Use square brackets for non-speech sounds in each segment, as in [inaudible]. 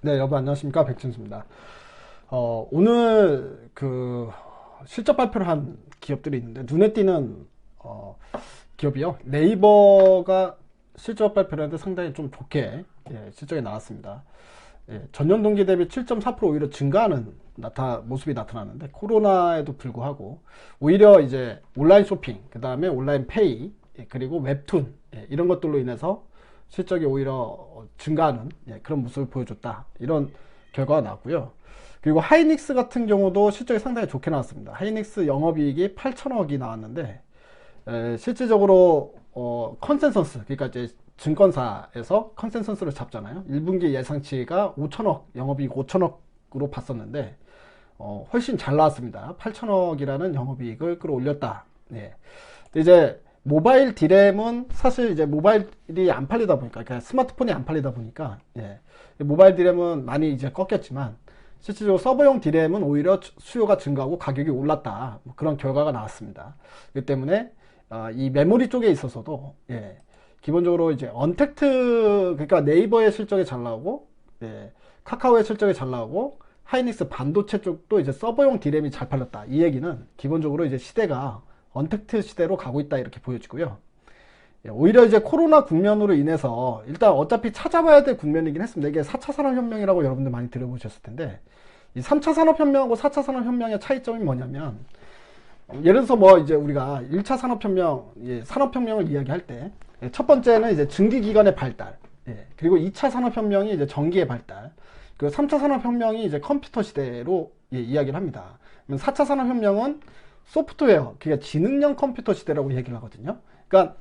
네, 여러분 안녕하십니까 백준수입니다. 어, 오늘 그 실적 발표를 한 기업들이 있는데 눈에 띄는 어, 기업이요. 네이버가 실적 발표를 했는데 상당히 좀 좋게 예, 실적이 나왔습니다. 예, 전년 동기 대비 7.4% 오히려 증가하는 나타 모습이 나타나는데 코로나에도 불구하고 오히려 이제 온라인 쇼핑, 그 다음에 온라인 페이, 예, 그리고 웹툰 예, 이런 것들로 인해서 실적이 오히려 어, 증가하는 예, 그런 모습을 보여줬다 이런 결과가 나왔고요. 그리고 하이닉스 같은 경우도 실적이 상당히 좋게 나왔습니다. 하이닉스 영업이익이 8천억이 나왔는데 에, 실질적으로 어, 컨센서스 그러니까 이제 증권사에서 컨센서스를 잡잖아요. 1분기 예상치가 5천억 영업이익 5천억으로 봤었는데 어, 훨씬 잘 나왔습니다. 8천억이라는 영업이익을 끌어올렸다. 네. 근데 이제 모바일 디램은 사실 이제 모바일이 안 팔리다 보니까 그러니까 스마트폰이 안 팔리다 보니까 예. 모바일 디램은 많이 이제 꺾였지만 실질적으로 서버용 디램은 오히려 수요가 증가하고 가격이 올랐다 뭐 그런 결과가 나왔습니다. 그렇기 때문에 어, 이 메모리 쪽에 있어서도 예. 기본적으로 이제 언택트 그러니까 네이버의 실적이 잘 나오고 예. 카카오의 실적이 잘 나오고 하이닉스 반도체 쪽도 이제 서버용 디램이 잘 팔렸다. 이 얘기는 기본적으로 이제 시대가 언택트 시대로 가고 있다 이렇게 보여지고요. 예, 오히려 이제 코로나 국면으로 인해서 일단 어차피 찾아봐야 될 국면이긴 했습니다. 이게 4차 산업혁명이라고 여러분들 많이 들어보셨을 텐데 이 3차 산업혁명하고 4차 산업혁명의 차이점이 뭐냐면 예를 들어서 뭐 이제 우리가 1차 산업혁명, 예, 산업혁명을 이야기할 때 첫 번째는 이제 증기기관의 발달, 예, 그리고 2차 산업혁명이 이제 전기의 발달, 그리고 3차 산업혁명이 이제 컴퓨터 시대로 예, 이야기를 합니다. 4차 산업혁명은 소프트웨어, 그러니까 지능형 컴퓨터 시대라고 얘기를 하거든요. 그러니까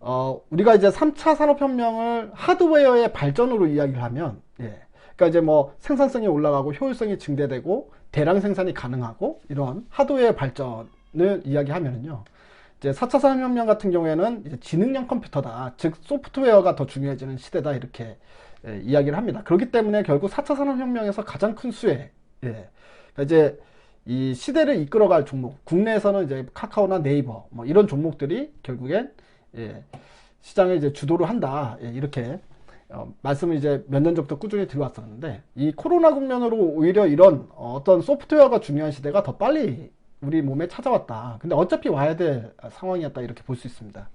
어, 우리가 이제 3차 산업혁명을 하드웨어의 발전으로 이야기를 하면, 예. 그러니까 이제 뭐 생산성이 올라가고 효율성이 증대되고 대량 생산이 가능하고 이런 하드웨어 발전을 이야기하면은요. 이제 4차 산업혁명 같은 경우에는 이제 지능형 컴퓨터다. 즉, 소프트웨어가 더 중요해지는 시대다. 이렇게 예, 이야기를 합니다. 그렇기 때문에 결국 4차 산업혁명에서 가장 큰 수혜, 예. 그러니까 이제 이 시대를 이끌어갈 종목, 국내에서는 이제 카카오나 네이버, 뭐 이런 종목들이 결국엔 예, 시장에 이제 주도를 한다. 예, 이렇게 어, 말씀을 이제 몇 년 전부터 꾸준히 들어왔었는데 이 코로나 국면으로 오히려 이런 어떤 소프트웨어가 중요한 시대가 더 빨리 우리 몸에 찾아왔다. 근데 어차피 와야 될 상황이었다 이렇게 볼 수 있습니다.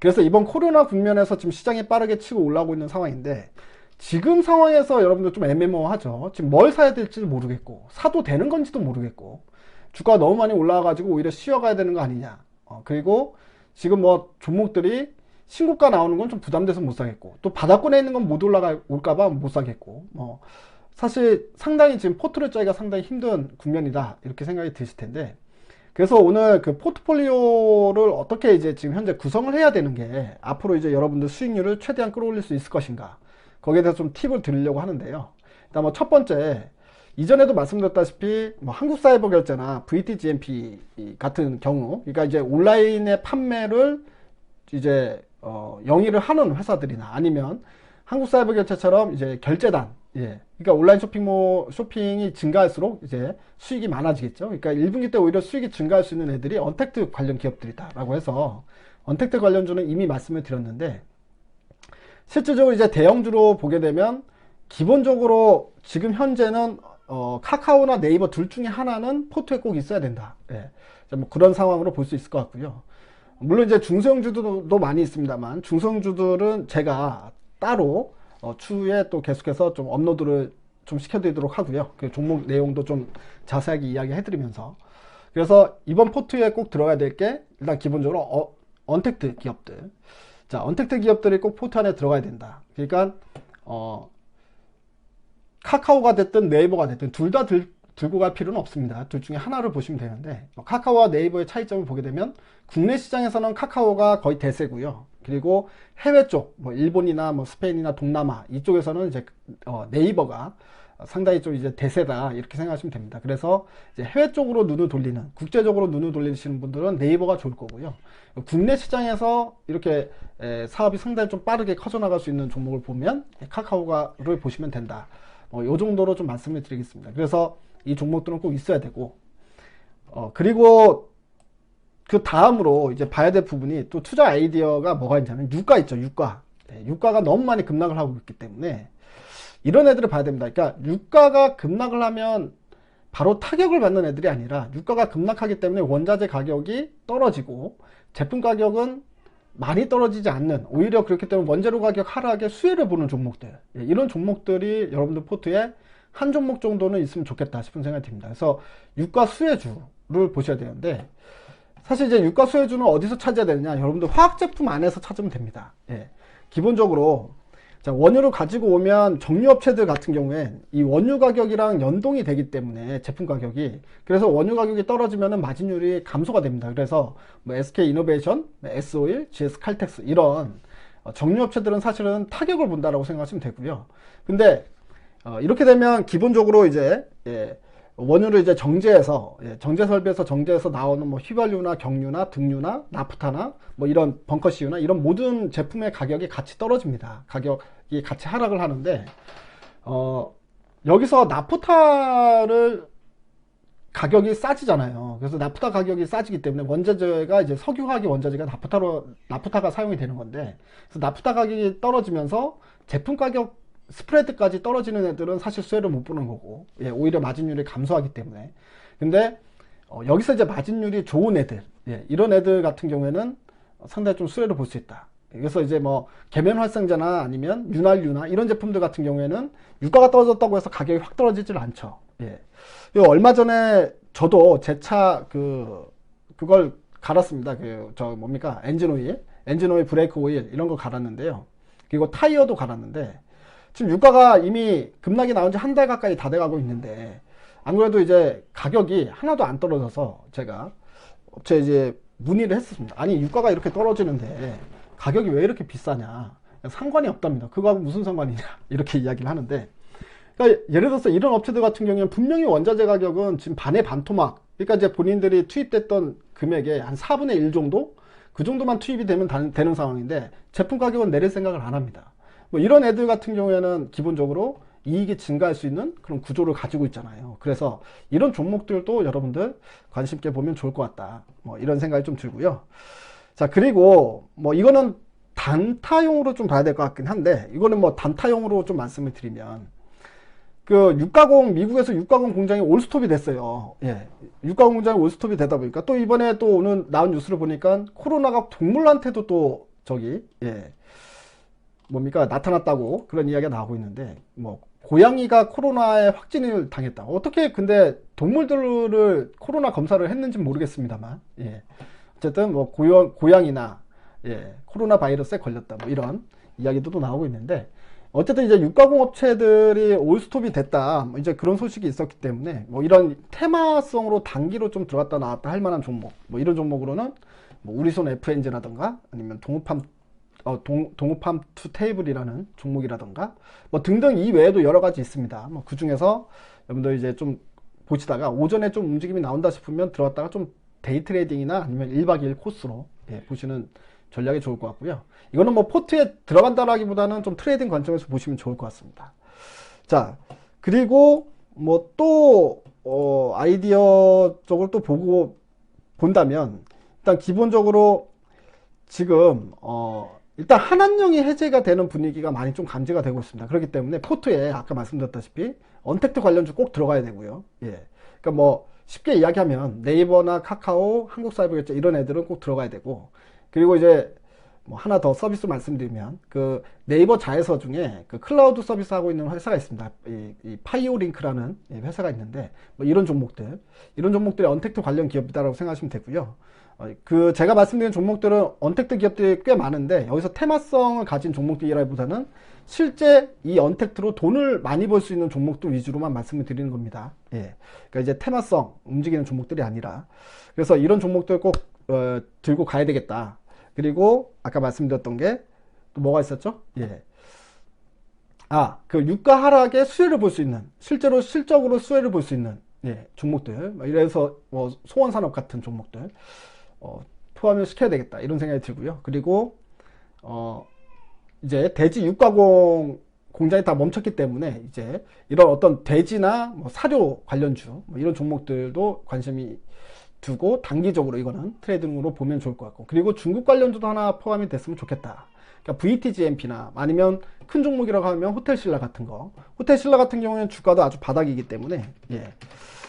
그래서 이번 코로나 국면에서 지금 시장이 빠르게 치고 올라오고 있는 상황인데 지금 상황에서 여러분들 좀 애매모호하죠. 지금 뭘 사야 될지 모르겠고 사도 되는 건지도 모르겠고 주가가 너무 많이 올라와가지고 오히려 쉬어가야 되는 거 아니냐. 어, 그리고 지금 뭐 종목들이 신고가 나오는 건 좀 부담돼서 못 사겠고 또 바닥권에 있는 건 못 올라가 올까봐 못 사겠고 뭐 사실 상당히 지금 포트를 짜기가 상당히 힘든 국면이다 이렇게 생각이 드실 텐데 그래서 오늘 그 포트폴리오를 어떻게 이제 지금 현재 구성을 해야 되는 게 앞으로 이제 여러분들 수익률을 최대한 끌어올릴 수 있을 것인가 거기에 대해서 좀 팁을 드리려고 하는데요. 일단 뭐 첫 번째 이전에도 말씀드렸다시피 뭐 한국사회보결제나 VTGMP 같은 경우 그러니까 이제 온라인의 판매를 이제 어, 영위를 하는 회사들이나 아니면 한국사회보결제처럼 이제 결제단 예. 그러니까 온라인 쇼핑몰 쇼핑이 증가할수록 이제 수익이 많아지겠죠. 그러니까 1분기 때 오히려 수익이 증가할 수 있는 애들이 언택트 관련 기업들이다라고 해서 언택트 관련주는 이미 말씀을 드렸는데 실질적으로 이제 대형주로 보게 되면 기본적으로 지금 현재는 어, 카카오나 네이버 둘 중에 하나는 포트에 꼭 있어야 된다. 예. 뭐 그런 상황으로 볼 수 있을 것 같고요. 물론 이제 중소형주도 많이 있습니다만 중소형주들은 제가 따로 어, 추후에 또 계속해서 좀 업로드를 좀 시켜드리도록 하고요. 그 종목 내용도 좀 자세하게 이야기해드리면서 그래서 이번 포트에 꼭 들어가야 될 게 일단 기본적으로 어, 언택트 기업들 자, 언택트 기업들이 꼭 포트 안에 들어가야 된다. 그러니까 어, 카카오가 됐든 네이버가 됐든 둘 다 들고 갈 필요는 없습니다. 둘 중에 하나를 보시면 되는데 뭐 카카오와 네이버의 차이점을 보게 되면 국내 시장에서는 카카오가 거의 대세고요. 그리고 해외 쪽, 뭐 일본이나 뭐 스페인이나 동남아 이쪽에서는 이제 어, 네이버가 상당히 좀 이제 대세다 이렇게 생각하시면 됩니다. 그래서 이제 해외 쪽으로 눈을 돌리는 국제적으로 눈을 돌리시는 분들은 네이버가 좋을 거고요. 국내 시장에서 이렇게 사업이 상당히 좀 빠르게 커져나갈 수 있는 종목을 보면 카카오가를 보시면 된다. 어, 요 정도로 좀 말씀을 드리겠습니다. 그래서 이 종목들은 꼭 있어야 되고 어, 그리고 그 다음으로 이제 봐야 될 부분이 또 투자 아이디어가 뭐가 있냐면 유가 있죠 유가 네, 유가가 너무 많이 급락을 하고 있기 때문에 이런 애들을 봐야 됩니다. 그러니까 유가가 급락을 하면 바로 타격을 받는 애들이 아니라 유가가 급락하기 때문에 원자재 가격이 떨어지고 제품 가격은 많이 떨어지지 않는 오히려 그렇기 때문에 원재료 가격 하락에 수혜를 보는 종목들 예, 이런 종목들이 여러분들 포트에 한 종목 정도는 있으면 좋겠다 싶은 생각이 듭니다. 그래서 유가 수혜주를 보셔야 되는데 사실 이제 유가 수혜주는 어디서 찾아야 되느냐 여러분들 화학 제품 안에서 찾으면 됩니다. 예, 기본적으로 자, 원유를 가지고 오면 정유업체들 같은 경우엔 이 원유 가격이랑 연동이 되기 때문에 제품 가격이 그래서 원유 가격이 떨어지면 마진율이 감소가 됩니다. 그래서 뭐 SK 이노베이션, S-오일, GS 칼텍스 이런 어, 정유업체들은 사실은 타격을 본다라고 생각하시면 되고요. 근데 어, 이렇게 되면 기본적으로 이제 예, 원유를 이제 정제해서 예, 정제 설비에서 정제해서 나오는 뭐 휘발유나 경유나 등유나 나프타나 뭐 이런 벙커시유나 이런 모든 제품의 가격이 같이 떨어집니다. 가격이 같이 하락을 하는데 어 여기서 나프타를 가격이 싸지잖아요. 그래서 나프타 가격이 싸지기 때문에 원자재가 이제 석유화학의 원자재가 나프타로 나프타가 사용이 되는 건데 그래서 나프타 가격이 떨어지면서 제품 가격 스프레드까지 떨어지는 애들은 사실 수혜를 못 보는 거고 예, 오히려 마진율이 감소하기 때문에. 근데 어, 여기서 이제 마진율이 좋은 애들 예, 이런 애들 같은 경우에는 상당히 좀 수혜를 볼 수 있다. 그래서 이제 뭐 계면 활성제나 아니면 윤활유나 이런 제품들 같은 경우에는 유가가 떨어졌다고 해서 가격이 확 떨어지질 않죠. 예. 얼마 전에 저도 제 차 그 그걸 갈았습니다. 그 저 뭡니까? 엔진 오일 엔진 오일 브레이크 오일 이런 거 갈았는데요. 그리고 타이어도 갈았는데 지금 유가가 이미 급락이 나온 지 한 달 가까이 다 돼가고 있는데 안 그래도 이제 가격이 하나도 안 떨어져서 제가 업체에 이제 문의를 했었습니다. 아니 유가가 이렇게 떨어지는데 가격이 왜 이렇게 비싸냐? 상관이 없답니다. 그거하고 무슨 상관이냐? [laughs] 이렇게 이야기를 하는데 그러니까 예를 들어서 이런 업체들 같은 경우에는 분명히 원자재 가격은 지금 반의 반토막 그러니까 이제 본인들이 투입됐던 금액의 한 4분의 1 정도 그 정도만 투입이 되면 되는 상황인데 제품 가격은 내릴 생각을 안 합니다. 뭐 이런 애들 같은 경우에는 기본적으로 이익이 증가할 수 있는 그런 구조를 가지고 있잖아요. 그래서 이런 종목들도 여러분들 관심 있게 보면 좋을 것 같다. 뭐 이런 생각이 좀 들고요. 자, 그리고 뭐 이거는 단타용으로 좀 봐야 될 것 같긴 한데 이거는 뭐 단타용으로 좀 말씀을 드리면 그 육가공 미국에서 육가공 공장이 올스톱이 됐어요. 예. 육가공 공장이 올스톱이 되다 보니까 또 이번에 또 오늘 나온 뉴스를 보니까 코로나가 동물한테도 또 저기 예. 뭡니까 나타났다고 그런 이야기가 나오고 있는데 뭐 고양이가 코로나에 확진을 당했다. 어떻게 근데 동물들을 코로나 검사를 했는지 모르겠습니다만 예. 어쨌든 뭐 고양, 고양이나 예, 코로나 바이러스에 걸렸다 뭐 이런 이야기도 또 나오고 있는데 어쨌든 이제 육가공 업체들이 올스톱이 됐다 뭐 이제 그런 소식이 있었기 때문에 뭐 이런 테마성으로 단기로 좀 들어갔다 나왔다 할 만한 종목 뭐 이런 종목으로는 뭐 우리손 FNG라든가 아니면 동업함 어, 동, 동우팜 투 테이블이라는 종목이라던가 뭐 등등 이 외에도 여러 가지 있습니다. 뭐 그 중에서 여러분들 이제 좀 보시다가 오전에 좀 움직임이 나온다 싶으면 들어갔다가 좀 데이 트레이딩이나 아니면 1박 2일 코스로 예, 보시는 전략이 좋을 것 같고요. 이거는 뭐 포트에 들어간다라기보다는 좀 트레이딩 관점에서 보시면 좋을 것 같습니다. 자, 그리고 뭐또 어, 아이디어 쪽을 또 보고 본다면 일단 기본적으로 지금 어, 일단 한한령이 해제가 되는 분위기가 많이 좀 감지가 되고 있습니다. 그렇기 때문에 포트에 아까 말씀드렸다시피 언택트 관련주 꼭 들어가야 되고요. 예. 그러니까 뭐 쉽게 이야기하면 네이버나 카카오, 한국사이버겠죠 이런 애들은 꼭 들어가야 되고 그리고 이제 뭐 하나 더 서비스 말씀드리면 그 네이버 자회사 중에 그 클라우드 서비스 하고 있는 회사가 있습니다. 이, 이 파이오링크라는 회사가 있는데 뭐 이런 종목들 이런 종목들이 언택트 관련 기업이다라고 생각하시면 되고요. 어, 그 제가 말씀드린 종목들은 언택트 기업들이 꽤 많은데 여기서 테마성을 가진 종목들이라기보다는 실제 이 언택트로 돈을 많이 벌 수 있는 종목들 위주로만 말씀을 드리는 겁니다. 예. 그러니까 이제 테마성 움직이는 종목들이 아니라 그래서 이런 종목들 꼭 어, 들고 가야 되겠다. 그리고 아까 말씀드렸던 게 또 뭐가 있었죠? 예. 아, 그 유가 하락의 수혜를 볼 수 있는 실제로 실적으로 수혜를 볼 수 있는 예, 종목들. 뭐 이래서 뭐 소원 산업 같은 종목들. 어, 포함을 시켜야 되겠다 이런 생각이 들고요. 그리고 어, 이제 대지 육가공 공장이 다 멈췄기 때문에 이제 이런 어떤 돼지나 뭐 사료 관련주 뭐 이런 종목들도 관심이 두고 단기적으로 이거는 트레이딩으로 보면 좋을 것 같고 그리고 중국 관련주도 하나 포함이 됐으면 좋겠다. 그러니까 VTGMP나 아니면 큰 종목이라고 하면 호텔신라 같은 거. 호텔신라 같은 경우에는 주가도 아주 바닥이기 때문에 예.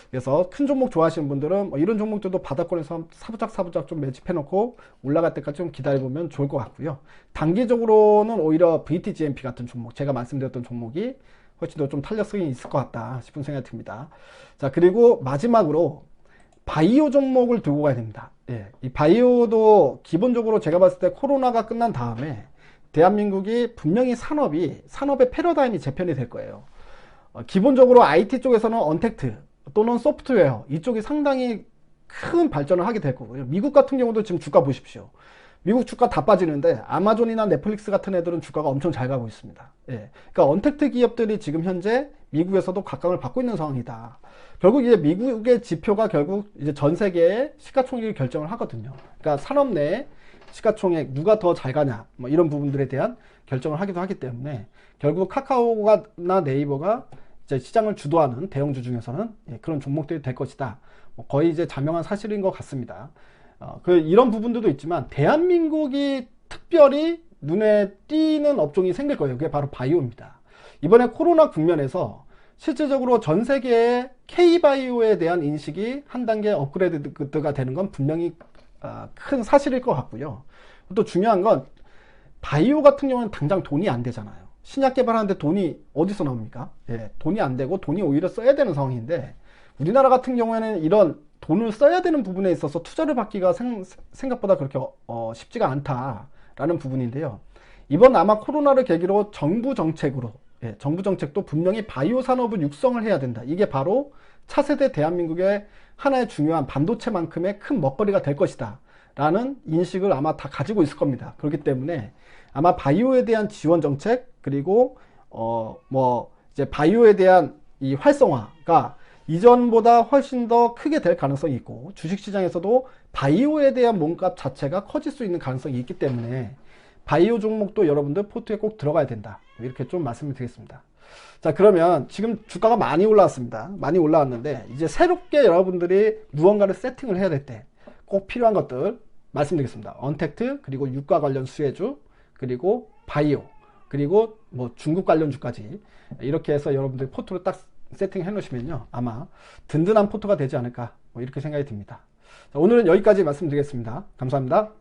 그래서 큰 종목 좋아하시는 분들은 뭐 이런 종목들도 바닥권에서 사부작 사부작 좀 매집해 놓고 올라갈 때까지 좀 기다려 보면 좋을 것 같고요. 단기적으로는 오히려 VTGMP 같은 종목, 제가 말씀드렸던 종목이 훨씬 더 좀 탄력성이 있을 것 같다 싶은 생각이 듭니다. 자, 그리고 마지막으로 바이오 종목을 두고 가야 됩니다. 예, 이 바이오도 기본적으로 제가 봤을 때 코로나가 끝난 다음에 대한민국이 분명히 산업이 산업의 패러다임이 재편이 될 거예요. 어, 기본적으로 IT 쪽에서는 언택트 또는 소프트웨어 이쪽이 상당히 큰 발전을 하게 될 거고요. 미국 같은 경우도 지금 주가 보십시오. 미국 주가 다 빠지는데 아마존이나 넷플릭스 같은 애들은 주가가 엄청 잘 가고 있습니다. 예. 그러니까 언택트 기업들이 지금 현재 미국에서도 각광을 받고 있는 상황이다. 결국 이제 미국의 지표가 결국 이제 전 세계의 시가총액을 결정을 하거든요. 그러니까 산업 내 시가총액 누가 더 잘 가냐 뭐 이런 부분들에 대한 결정을 하기도 하기 때문에 결국 카카오나 네이버가 이제 시장을 주도하는 대형주 중에서는 예, 그런 종목들이 될 것이다. 뭐 거의 이제 자명한 사실인 것 같습니다. 어, 그 이런 부분들도 있지만 대한민국이 특별히 눈에 띄는 업종이 생길 거예요. 그게 바로 바이오입니다. 이번에 코로나 국면에서 실질적으로 전 세계의 K바이오에 대한 인식이 한 단계 업그레이드가 되는 건 분명히 어, 큰 사실일 것 같고요. 또 중요한 건 바이오 같은 경우는 당장 돈이 안 되잖아요. 신약 개발하는데 돈이 어디서 나옵니까? 예, 돈이 안 되고 돈이 오히려 써야 되는 상황인데 우리나라 같은 경우에는 이런 돈을 써야 되는 부분에 있어서 투자를 받기가 생, 각보다 그렇게 어, 쉽지가 않다라는 부분인데요. 이번 아마 코로나를 계기로 정부 정책으로 예, 정부 정책도 분명히 바이오 산업을 육성을 해야 된다. 이게 바로 차세대 대한민국의 하나의 중요한 반도체만큼의 큰 먹거리가 될 것이다. 라는 인식을 아마 다 가지고 있을 겁니다. 그렇기 때문에 아마 바이오에 대한 지원 정책 그리고 어 뭐 이제 바이오에 대한 이 활성화가 이전보다 훨씬 더 크게 될 가능성이 있고 주식시장에서도 바이오에 대한 몸값 자체가 커질 수 있는 가능성이 있기 때문에 바이오 종목도 여러분들 포트에 꼭 들어가야 된다. 이렇게 좀 말씀을 드리겠습니다. 자 그러면 지금 주가가 많이 올라왔습니다. 많이 올라왔는데 이제 새롭게 여러분들이 무언가를 세팅을 해야 될 때 꼭 필요한 것들 말씀드리겠습니다. 언택트 그리고 유가 관련 수혜주 그리고 바이오 그리고 뭐 중국 관련 주까지 이렇게 해서 여러분들 포트를 딱 세팅 해 놓으시면요 아마 든든한 포트가 되지 않을까 뭐 이렇게 생각이 듭니다. 자, 오늘은 여기까지 말씀드리겠습니다. 감사합니다